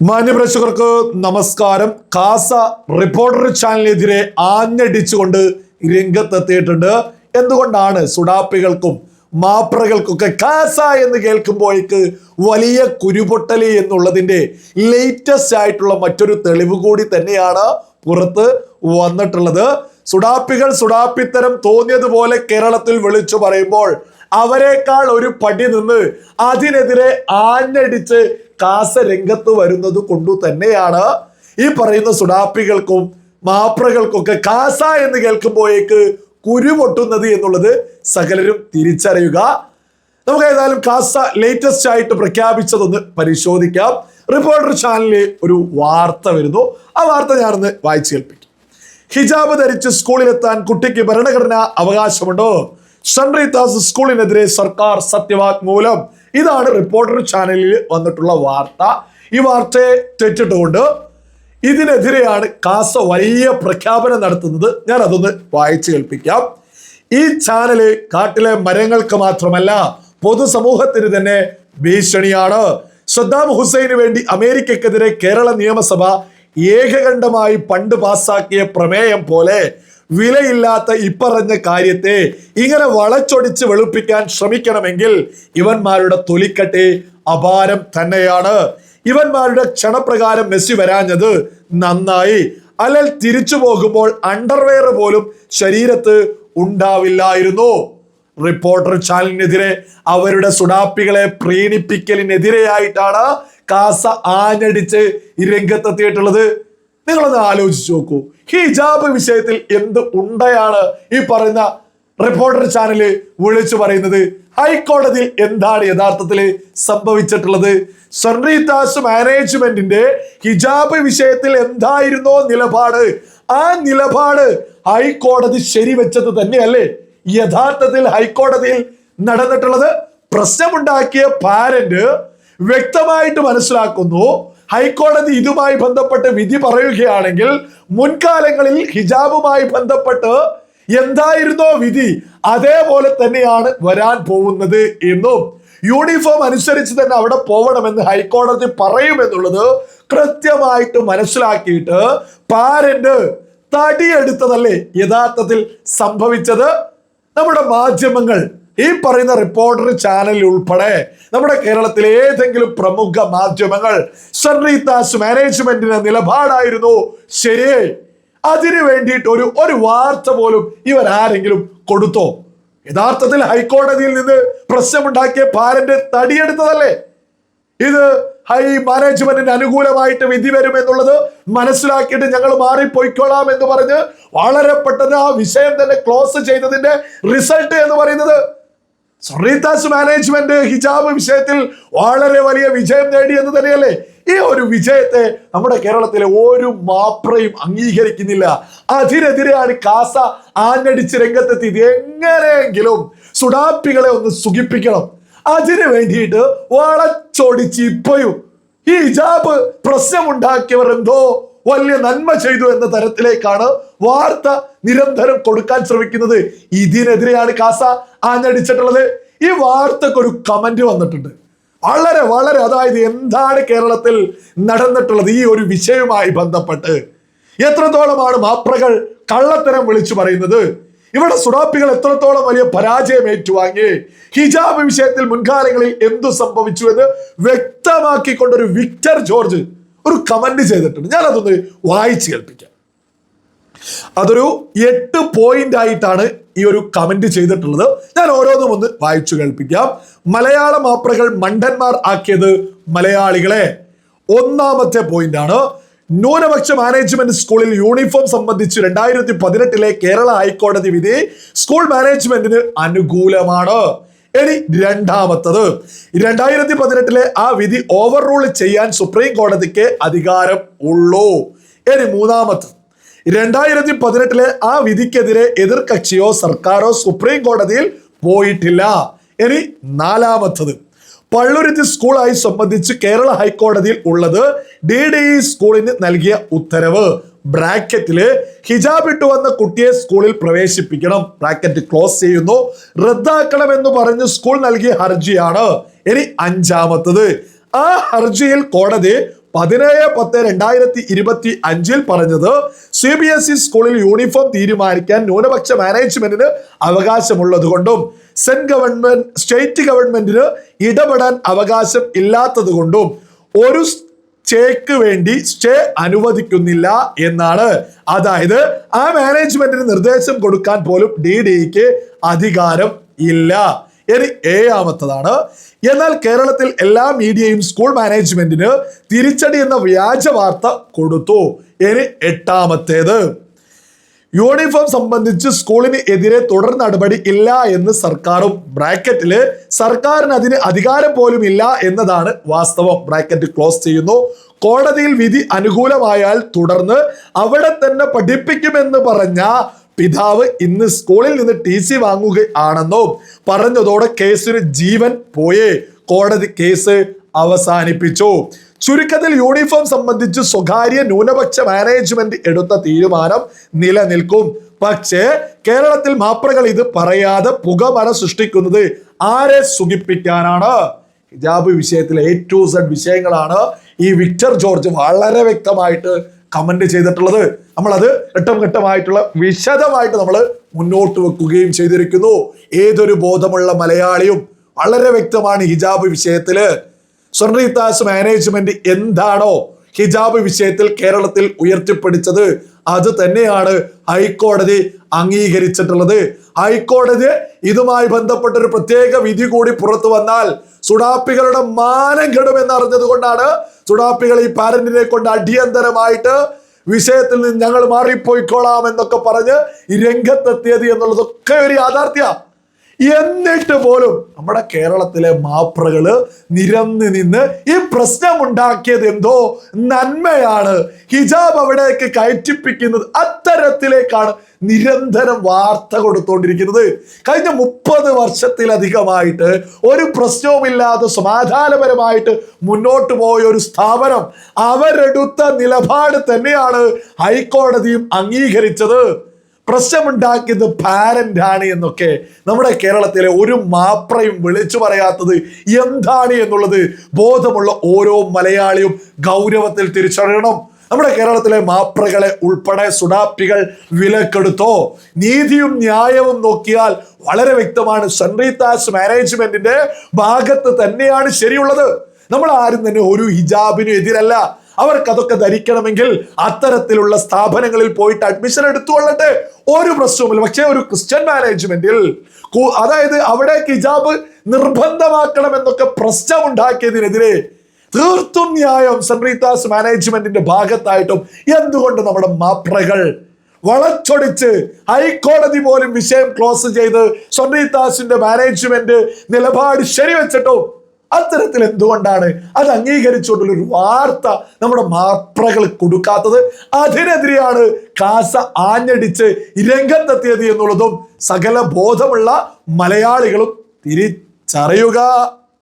മാന്യപ്രേക്ഷകർക്ക് നമസ്കാരം. കാസ റിപ്പോർട്ടർ ചാനലിനെതിരെ ആഞ്ഞടിച്ചുകൊണ്ട് രംഗത്തെത്തിയിട്ടുണ്ട്. എന്തുകൊണ്ടാണ് സുഡാപ്പികൾക്കും മാപ്രകൾക്കൊക്കെ കാസ എന്ന് കേൾക്കുമ്പോഴേക്ക് വലിയ കുരുപൊട്ടലി എന്നുള്ളതിന്റെ ലേറ്റസ്റ്റ് ആയിട്ടുള്ള മറ്റൊരു തെളിവ് കൂടി തന്നെയാണ് പുറത്ത് വന്നിട്ടുള്ളത്. സുഡാപ്പികൾ സുഡാപ്പിത്തരം തോന്നിയതുപോലെ കേരളത്തിൽ വിളിച്ചു പറയുമ്പോൾ അവരെക്കാൾ ഒരു പടി നിന്ന് അതിനെതിരെ ആഞ്ഞടിച്ച് കാസ രംഗത്ത് വരുന്നത് കൊണ്ടു തന്നെയാണ് ഈ പറയുന്ന സുഡാപ്പികൾക്കും മാപ്രകൾക്കൊക്കെ കാസ എന്ന് കേൾക്കുമ്പോഴേക്ക് കുരുപൊട്ടുന്നത് എന്നുള്ളത് സകലരും തിരിച്ചറിയുക. നമുക്ക് ഏതായാലും കാസ ലേറ്റസ്റ്റ് ആയിട്ട് പ്രഖ്യാപിച്ചതൊന്ന് പരിശോധിക്കാം. റിപ്പോർട്ടർ ചാനലിൽ ഒരു വാർത്ത വരുന്നു. ആ വാർത്ത ഞാനൊന്ന് വായിച്ചു കേൾപ്പിക്കും. ഹിജാബ് ധരിച്ച് സ്കൂളിലെത്താൻ കുട്ടിക്ക് ഭരണഘടനാ അവകാശമുണ്ടോ? സൺറീതാസ് സ്കൂളിനെതിരെ സർക്കാർ സത്യവാങ്മൂലം ഇതാണ് റിപ്പോർട്ടർ ചാനലിൽ വന്നിട്ടുള്ള വാർത്ത. ഈ വാർത്തയെ തെറ്റിട്ടുകൊണ്ട് ഇതിനെതിരെയാണ് കാസ വലിയ പ്രഖ്യാപനം നടത്തുന്നത്. ഞാൻ അതൊന്ന് വായിച്ചു കേൾപ്പിക്കാം. ഈ ചാനൽ കാട്ടിലെ മരങ്ങൾക്ക് മാത്രമല്ല പൊതുസമൂഹത്തിന് തന്നെ ഭീഷണിയാണ്. സദ്ദാം ഹുസൈന് വേണ്ടി അമേരിക്കക്കെതിരെ കേരള നിയമസഭ ഏകകണ്ഠമായി പണ്ട് പാസാക്കിയ പ്രമേയം പോലെ വിലയില്ലാത്ത ഇപ്പറഞ്ഞ കാര്യത്തെ ഇങ്ങനെ വളച്ചൊടിച്ച് വെളുപ്പിക്കാൻ ശ്രമിക്കണമെങ്കിൽ ഇവന്മാരുടെ തൊലിക്കട്ടെ അപാരം തന്നെയാണ്. ഇവന്മാരുടെ ക്ഷണപ്രകാരം മെസ്സി വരാഞ്ഞത് നന്നായി. അല്ലെങ്കിൽ തിരിച്ചു പോകുമ്പോൾ അണ്ടർവെയർ പോലും ശരീരത്ത് ഉണ്ടാവില്ലായിരുന്നു. റിപ്പോർട്ടർ ചാനലിനെതിരെ അവരുടെ സുഡാപ്പികളെ പ്രീണിപ്പിക്കലിനെതിരെയായിട്ടാണ് കാസ ആഞ്ഞടിച്ച് രംഗത്തെത്തിയിട്ടുള്ളത്. നിങ്ങളൊന്ന് ആലോചിച്ച് നോക്കൂ. ഹിജാബ് വിഷയത്തിൽ എന്ത് ഉണ്ടയാണ് ഈ പറയുന്ന റിപ്പോർട്ടർ ചാനൽ വിളിച്ചു പറയുന്നത്? ഹൈക്കോടതിയിൽ എന്താണ് യഥാർത്ഥത്തിൽ സംഭവിച്ചിട്ടുള്ളത്? സൺറീതാസ് മാനേജ്മെന്റിന്റെ ഹിജാബ് വിഷയത്തിൽ എന്തായിരുന്നോ നിലപാട്? ആ നിലപാട് ഹൈക്കോടതി ശരിവെച്ചത് തന്നെയല്ലേ? യഥാർത്ഥത്തിൽ ഹൈക്കോടതിയിൽ നടന്നിട്ടുള്ളത് പ്രശ്നമുണ്ടാക്കിയ പാരന്റ് വ്യക്തമായിട്ട് മനസ്സിലാക്കുന്നു. ഹൈക്കോടതി ഇതുമായി ബന്ധപ്പെട്ട് വിധി പറയുകയാണെങ്കിൽ മുൻകാലങ്ങളിൽ ഹിജാബുമായി ബന്ധപ്പെട്ട് എന്തായിരുന്നോ വിധി അതേപോലെ തന്നെയാണ് വരാൻ പോകുന്നത് എന്നും യൂണിഫോം അനുസരിച്ച് തന്നെ അവിടെ പോകണമെന്ന് ഹൈക്കോടതി പറയുമെന്നുള്ളത് കൃത്യമായിട്ട് മനസ്സിലാക്കിയിട്ട് പാരന്റ് തടിയെടുത്തതല്ലേ യഥാർത്ഥത്തിൽ സംഭവിച്ചത്? നമ്മുടെ മാധ്യമങ്ങൾ ഈ പറയുന്ന റിപ്പോർട്ടർ ചാനലിൽ ഉൾപ്പെടെ നമ്മുടെ കേരളത്തിലെ ഏതെങ്കിലും പ്രമുഖ മാധ്യമങ്ങൾ സൺറീതാസ് മാനേജ്മെന്റിന്റെ നിലപാടായിരുന്നു. ശരി അതിനു വേണ്ടിയിട്ട് ഒരു ഒരു വാർത്ത പോലും ഇവർ ആരെങ്കിലും കൊടുത്തോ? യഥാർത്ഥത്തിൽ ഹൈക്കോടതിയിൽ നിന്ന് പ്രശ്നമുണ്ടാക്കിയ പാലന്റെ തടിയെടുത്തതല്ലേ ഇത് ഹൈ മാനേജ്മെന്റിന് അനുകൂലമായിട്ട് വിധി വരും എന്നുള്ളത് മനസ്സിലാക്കിയിട്ട് ഞങ്ങൾ മാറിപ്പോയിക്കോളാം എന്ന് പറഞ്ഞ് വളരെ പെട്ടെന്ന് ആ വിഷയം തന്നെ ക്ലോസ് ചെയ്തതിന്റെ റിസൾട്ട് എന്ന് പറയുന്നത് സൊറീതാസ് മാനേജ്മെന്റ് ഹിജാബ് വിഷയത്തിൽ വളരെ വലിയ വിജയം നേടി എന്ന് തന്നെയല്ലേ? ഈ ഒരു വിജയത്തെ നമ്മുടെ കേരളത്തിലെ ഒരു മാപ്രയും അംഗീകരിക്കുന്നില്ല. അതിനെതിരെയാണ് കാസ ആഞ്ഞടിച്ച് രംഗത്തെത്തിയത് എങ്ങനെയെങ്കിലും സുഡാപ്പികളെ ഒന്ന് സുഖിപ്പിക്കണം. അതിനു വേണ്ടിയിട്ട് വളച്ചൊടിച്ച് ഇപ്പോഴും ഈ ഹിജാബ് പ്രശ്നമുണ്ടാക്കിയവർ എന്തോ വലിയ നന്മ ചെയ്തു എന്ന തരത്തിലേക്കാണ് വാർത്ത നിരന്തരം കൊടുക്കാൻ ശ്രമിക്കുന്നത് ഇതിനെതിരെയാണ് കാസ ആഞ്ഞടിച്ചിട്ടുള്ളത്. ഈ വാർത്തക്ക് ഒരു കമന്റ് വന്നിട്ടുണ്ട്. വളരെ വളരെ അതായത് എന്താണ് കേരളത്തിൽ നടന്നിട്ടുള്ളത് ഈ ഒരു വിഷയവുമായി ബന്ധപ്പെട്ട്. എത്രത്തോളമാണ് മാപ്രകൾ കള്ളത്തരം വിളിച്ചു പറയുന്നത്? ഇവിടെ സുഡാപ്പികൾ എത്രത്തോളം വലിയ പരാജയം ഏറ്റുവാങ്ങി? ഹിജാബ് വിഷയത്തിൽ മുൻകാലങ്ങളിൽ എന്തു സംഭവിച്ചു എന്ന് വ്യക്തമാക്കിക്കൊണ്ടൊരു വിക്ടർ ജോർജ് ഒരു കമന്റ് ചെയ്തിട്ടുണ്ട്. ഞാൻ അതൊന്ന് വായിച്ചു കേൾപ്പിക്കാം. അതൊരു എട്ട് പോയിന്റ് ആയിട്ടാണ് ഈ ഒരു കമന്റ് ചെയ്തിട്ടുള്ളത്. ഞാൻ ഓരോന്നും ഒന്ന് വായിച്ചു കേൾപ്പിക്കാം. മലയാള മാപ്രകൾ മണ്ടന്മാർ ആക്കിയത് മലയാളികളെ. ഒന്നാമത്തെ പോയിന്റ് ആണ്. ന്യൂനപക്ഷ മാനേജ്മെന്റ് സ്കൂളിൽ യൂണിഫോം സംബന്ധിച്ച് രണ്ടായിരത്തി പതിനെട്ടിലെ കേരള ഹൈക്കോടതി വിധി സ്കൂൾ മാനേജ്മെന്റിന് അനുകൂലമാണ്. ഇനി രണ്ടാമത്തത്. രണ്ടായിരത്തി പതിനെട്ടിലെ ആ വിധി ഓവർ റൂൾ ചെയ്യാൻ സുപ്രീം കോടതിക്ക് അധികാരം ഉള്ളൂ. ഇനി മൂന്നാമത്തത്. രണ്ടായിരത്തി പതിനെട്ടിലെ ആ വിധിക്കെതിരെ എതിർകക്ഷിയോ സർക്കാരോ സുപ്രീം കോടതിയിൽ പോയിട്ടില്ല. ഇനി നാലാമത്തത്. പള്ളുരുത്തി സ്കൂളായി സംബന്ധിച്ച് കേരള ഹൈക്കോടതിയിൽ ഉള്ളത് ഡി ഡി ഇ സ്കൂളിന് നൽകിയ ഉത്തരവ്. ബ്രാക്കറ്റിൽ ഹിജാബ് ഇട്ടു വന്ന കുട്ടിയെ സ്കൂളിൽ പ്രവേശിപ്പിക്കണം. ബ്രാക്കറ്റ് ക്ലോസ് ചെയ്യുന്നു. റദ്ദാക്കണം എന്ന് പറഞ്ഞ് സ്കൂൾ നൽകിയ ഹർജിയാണ്. ഇനി അഞ്ചാമത്തത്. ആ ഹർജിയിൽ കോടതി പതിനേഴ് പത്ത് രണ്ടായിരത്തി ഇരുപത്തി അഞ്ചിൽ പറഞ്ഞത് സി ബി എസ് ഇ സ്കൂളിൽ യൂണിഫോം തീരുമാനിക്കാൻ ന്യൂനപക്ഷ മാനേജ്മെന്റിന് അവകാശമുള്ളത് കൊണ്ടും സെന്റ് ഗവൺമെന്റ് സ്റ്റേറ്റ് ഗവൺമെന്റിന് ഇടപെടാൻ അവകാശം ഇല്ലാത്തത് കൊണ്ടും ഒരു സ്റ്റേക്ക് വേണ്ടി സ്റ്റേ അനുവദിക്കുന്നില്ല എന്നാണ്. അതായത് ആ മാനേജ്മെന്റിന് നിർദ്ദേശം കൊടുക്കാൻ പോലും ഡി ഡിക്ക് അധികാരം ഇല്ല. ഇനി ഏഴാമത്തതാണ് എന്നാൽ കേരളത്തിൽ എല്ലാ മീഡിയയും സ്കൂൾ മാനേജ്മെന്റിന് തിരിച്ചടി എന്ന വ്യാജ വാർത്ത കൊടുത്തു. ഇനി എട്ടാമത്തേത്. യൂണിഫോം സംബന്ധിച്ച് സ്കൂളിന് എതിരെ തുടർ നടപടി ഇല്ല എന്ന് സർക്കാരും ബ്രാക്കറ്റിൽ സർക്കാരിന് അതിന് അധികാരം പോലും ഇല്ല എന്നതാണ് വാസ്തവം. ബ്രാക്കറ്റ് ക്ലോസ് ചെയ്യുന്നു. കോടതിയിൽ വിധി അനുകൂലമായാൽ തുടർന്ന് അവിടെ തന്നെ പഠിപ്പിക്കുമെന്ന് പറഞ്ഞ പിതാവ് ഇന്ന് സ്കൂളിൽ നിന്ന് ടി സി വാങ്ങുകയാണെന്നോ പറഞ്ഞതോടെ കേസിന് ജീവൻ പോയേ. കോടതി കേസ് അവസാനിപ്പിച്ചു. ചുരുക്കത്തിൽ യൂണിഫോം സംബന്ധിച്ച് സ്വകാര്യ ന്യൂനപക്ഷ മാനേജ്മെന്റ് എടുത്ത തീരുമാനം നിലനിൽക്കും. പക്ഷേ കേരളത്തിൽ മാപ്രകൾ ഇത് പറയാതെ പുകമറ സൃഷ്ടിക്കുന്നത് ആരെ സുഖിപ്പിക്കാനാണ്? ഹിജാബ് വിഷയത്തിലെ എ ടു സെഡ് വിഷയങ്ങളാണ് ഈ വിക്ടർ ജോർജ് വളരെ വ്യക്തമായിട്ട് കമന്റ് ചെയ്തിട്ടുള്ളത്. നമ്മളത് ഘട്ടം ഘട്ടമായിട്ടുള്ള വിശദമായിട്ട് നമ്മൾ മുന്നോട്ട് വെക്കുകയും ചെയ്തിരിക്കുന്നു. ഏതൊരു ബോധമുള്ള മലയാളിയും വളരെ വ്യക്തമാണ് ഹിജാബ് വിഷയത്തിൽ സ്വർണീതാസ് മാനേജ്മെന്റ് എന്താണോ ഹിജാബ് വിഷയത്തിൽ കേരളത്തിൽ ഉയർത്തിപ്പിടിച്ചത്. അത് തന്നെയാണ് ഹൈക്കോടതി അംഗീകരിച്ചിട്ടുള്ളത്. ഹൈക്കോടതി ഇതുമായി ബന്ധപ്പെട്ട ഒരു പ്രത്യേക വിധി കൂടി പുറത്തു വന്നാൽ സുഡാപ്പികളുടെ മാനം കെടുമെന്ന് അറിഞ്ഞത് കൊണ്ടാണ് സുഡാപ്പികൾ ഈ പാരന്റിനെ കൊണ്ട് അടിയന്തരമായിട്ട് വിഷയത്തിൽ നിന്ന് ഞങ്ങൾ മാറിപ്പോയിക്കോളാം എന്നൊക്കെ പറഞ്ഞ് ഈ രംഗത്തെത്തിയത് എന്നുള്ളതൊക്കെ ഒരു യാഥാർത്ഥ്യ. എന്നിട്ട് പോലും നമ്മുടെ കേരളത്തിലെ മാപ്രകൾ നിരന്ന് നിന്ന് ഈ പ്രശ്നം ഉണ്ടാക്കിയത് എന്തോ നന്മയാണ്. ഹിജാബ് അവിടേക്ക് കയറ്റിപ്പിക്കുന്നത് അത്തരത്തിലേക്കാണ് നിരന്തരം വാർത്ത കൊടുത്തുകൊണ്ടിരിക്കുന്നത് കഴിഞ്ഞ മുപ്പത് വർഷത്തിലധികമായിട്ട് ഒരു പ്രശ്നവുമില്ലാതെ സമാധാനപരമായിട്ട് മുന്നോട്ട് പോയ ഒരു സ്ഥാപനം അവരെടുത്ത നിലപാട് തന്നെയാണ് ഹൈക്കോടതിയും അംഗീകരിച്ചത്. പ്രശ്നമുണ്ടാക്കിയത് പാരന്റ് ആണ് എന്നൊക്കെ നമ്മുടെ കേരളത്തിലെ ഒരു മാപ്രയും വിളിച്ചു പറയാത്തത് എന്താണ് എന്നുള്ളത് ബോധമുള്ള ഓരോ മലയാളിയും ഗൗരവത്തിൽ തിരിച്ചറിയണം. നമ്മുടെ കേരളത്തിലെ മാപ്രകളെ ഉൾപ്പെടെ സുഡാപ്പികൾ വിലക്കെടുത്തോ നീതിയും ന്യായവും നോക്കിയാൽ വളരെ വ്യക്തമാണ് സൺറീതാസ് മാനേജ്മെന്റിന്റെ ഭാഗത്ത് തന്നെയാണ് ശരിയുള്ളത്. നമ്മൾ ആരും തന്നെ ഒരു ഹിജാബിനും എതിരല്ല. അവർക്ക് അതൊക്കെ ധരിക്കണമെങ്കിൽ അത്തരത്തിലുള്ള സ്ഥാപനങ്ങളിൽ പോയിട്ട് അഡ്മിഷൻ എടുത്തുകൊള്ളട്ടെ ഒരു പ്രശ്നവുമില്ല. പക്ഷേ ഒരു ക്രിസ്ത്യൻ മാനേജ്മെന്റിൽ അതായത് അവിടെ ഹിജാബ് നിർബന്ധമാക്കണം എന്നൊക്കെ പ്രശ്നം ഉണ്ടാക്കിയതിനെതിരെ തീർത്തും ന്യായം സെൻട്രീതാസ് മാനേജ്മെന്റിന്റെ ഭാഗത്തായിട്ടും എന്തുകൊണ്ട് നമ്മുടെ മാപ്രകൾ വളച്ചൊടിച്ച് ഹൈക്കോടതി പോലും വിഷയം ക്ലോസ് ചെയ്ത് സൊന്നീതാസിന്റെ മാനേജ്മെന്റ് നിലപാട് ശരിവെച്ചിട്ടും അത്തരത്തിൽ എന്തുകൊണ്ടാണ് അത് അംഗീകരിച്ചുകൊണ്ടുള്ള ഒരു വാർത്ത നമ്മുടെ മാപ്രകൾ കൊടുക്കാത്തത്? അതിനെതിരെയാണ് കാസ ആഞ്ഞടിച്ച് രംഗത്തെത്തിയത് എന്നുള്ളതും സകല ബോധമുള്ള മലയാളികളും തിരിച്ചറിയുക.